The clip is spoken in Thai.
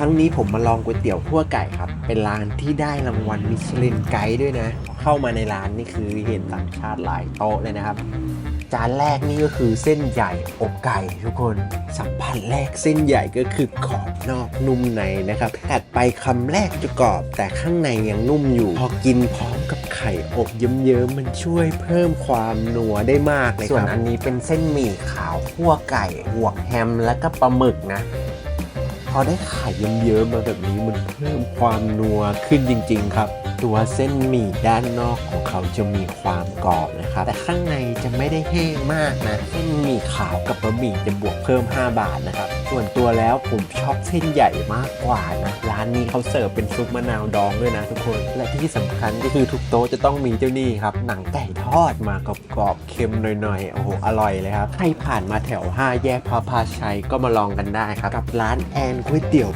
ครั้งนี้ผมมาลองก๋วยเตี๋ยวขั่วไก่ครับ เป็นร้านที่ได้รางวัลมิชลินไกด์ด้วยนะ เข้ามาในร้านนี่คือเห็นต่างชาติหลายโต๊ะเลยนะครับ จานแรกนี่ก็คือเส้นใหญ่อกไก่ทุกคน สัมผัสแรกเส้นใหญ่ก็คือขอบนอกนุ่มในนะครับถัดไปคำแรกจะกรอบ แต่ข้างในยังนุ่มอยู่ พอกินพร้อมกับไข่อบเยิ้มๆมันช่วยเพิ่มความนัวได้มากเลยครับส่วนอันนี้เป็นเส้นหมี่ขาวคั่วไก่บวกแฮมและก็ปลาหมึกนะ พอได้ไข่เยิ้มๆมาแบบนี้มันเพิ่มความนัวขึ้นจริง ๆ ครับ ตัวเส้นหมี่ด้านนอกของเขาจะมีความกรอบนะครับ แต่ข้างในจะไม่ได้แห้งมากนะ เส้นหมี่ขาวกับบะหมี่จะบวกเพิ่ม 5 บาทนะครับ ส่วนตัวแล้วผมชอบเส้นใหญ่มากกว่านะ ร้านนี้เขาเสิร์ฟเป็นซุปมะนาวดองด้วยนะทุกคน และที่สำคัญก็คือทุกโต๊ะจะต้องมีเจ้านี่ครับ หนังไก่ทอดมากรอบๆเค็มหน่อยๆ โอ้โห อร่อยเลยครับ ใครผ่านมาแถว 5 แยกพระพาชัยก็มาลองกันได้ครับ กับร้านแอนก๋วยเตี๋ยว